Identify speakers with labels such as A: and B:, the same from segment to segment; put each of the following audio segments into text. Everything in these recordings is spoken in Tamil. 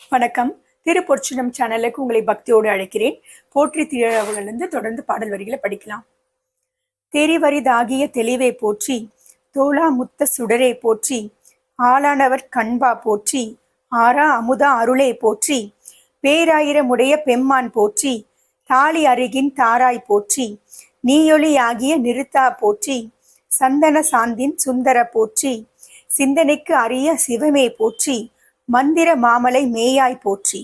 A: வணக்கம். திருப்பொற்சினம் சேனலுக்கு உங்களை பக்தியோடு அழைக்கிறேன். போற்றி திருவிழாவிலிருந்து தொடர்ந்து பாடல் வரிகளை படிக்கலாம். தெரிவரிதாகிய தெளிவை போற்றி தோளா முத்த சுடரே போற்றி ஆளானவர் கண்பா போற்றி ஆரா அமுதா அருளை போற்றி பேராயிரமுடைய பெம்மான் போற்றி தாலி அருகின் தாராய் போற்றி நீயொளியாகிய நிறுத்தா போற்றி சந்தன சாந்தின் சுந்தர போற்றி சிந்தனைக்கு அரிய சிவமே போற்றி மந்திர மாமலை மேயாய் போற்றி.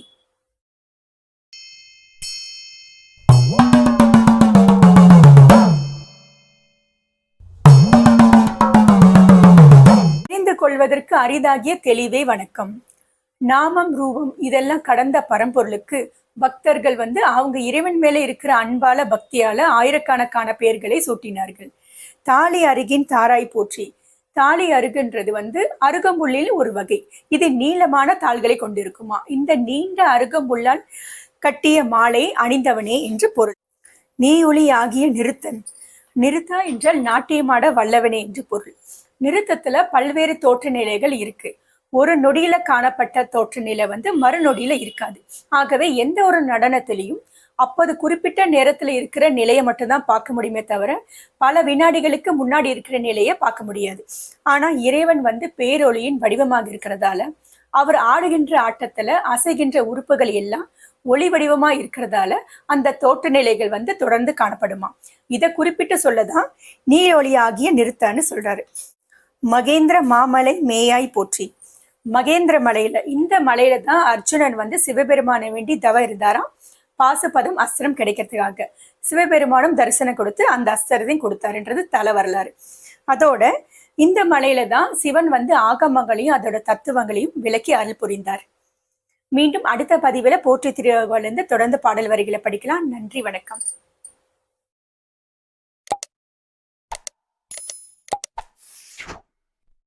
A: தெரிந்து கொள்வதற்கு அரிதாகிய தெளிவே வணக்கம். நாமம் ரூபம் இதெல்லாம் கடந்த பரம்பொருளுக்கு பக்தர்கள் வந்து அவங்க இறைவன் மேலே இருக்கிற அன்பால பக்தியால ஆயிரக்கணக்கான பெயர்களை சூட்டினார்கள். தாலி அருகின் தாராய் போற்றி. தாலி அருகுன்றது வந்து அருகம்புள்ளில் ஒரு வகை. இது நீளமான தாள்களை கொண்டிருக்குமா? இந்த நீண்ட அருகம்புள்ளால் கட்டிய மாலை அணிந்தவனே என்று பொருள். நீ ஒளியாகிய ஆகிய நிறுத்தன். நிறுத்தா என்றால் நாட்டியமாட வல்லவனே என்று பொருள். நிறுத்தத்துல பல்வேறு தோற்ற நிலைகள் இருக்கு. ஒரு நொடியில காணப்பட்ட தோற்ற நிலை வந்து மறுநொடியில இருக்காது. ஆகவே எந்த ஒரு நடனத்திலையும் அப்போது குறிப்பிட்ட நேரத்துல இருக்கிற நிலையை மட்டும்தான் பார்க்க முடியுமே தவிர பல வினாடிகளுக்கு முன்னாடி இருக்கிற நிலையை பார்க்க முடியாது. ஆனா இறைவன் வந்து பேரொளியின் வடிவமாக இருக்கிறதால அவர் ஆடுகின்ற ஆட்டத்துல அசைகின்ற உறுப்புகள் எல்லாம் ஒளி வடிவமா இருக்கிறதால அந்த தோற்ற நிலைகள் வந்து தொடர்ந்து காணப்படுமா? இதை குறிப்பிட்டு சொல்லதான் நீரொளியாகிய நிறுத்தான்னு சொல்றாரு. மகேந்திர மாமலை மேயாய் போற்றி. மகேந்திர மலையில இந்த மலையில தான் அர்ஜுனன் வந்து சிவபெருமானை வேண்டி தவ இருந்தாராம். பாசுபதம் அஸ்திரம் கிடைக்கிறதுக்காக. சிவபெருமானும் தரிசனம் கொடுத்து அந்த அஸ்திரத்தையும் கொடுத்தாருன்றது தலை வரலாறு. அதோட இந்த மலையில தான் சிவன் வந்து ஆகமங்களையும் அதோட தத்துவங்களையும் விளக்கி அருள் புரிந்தார். மீண்டும் அடுத்த பதிவில் போற்றி திருவிழாவிலிருந்து தொடர்ந்து பாடல் வரிகளை படிக்கலாம். நன்றி வணக்கம்.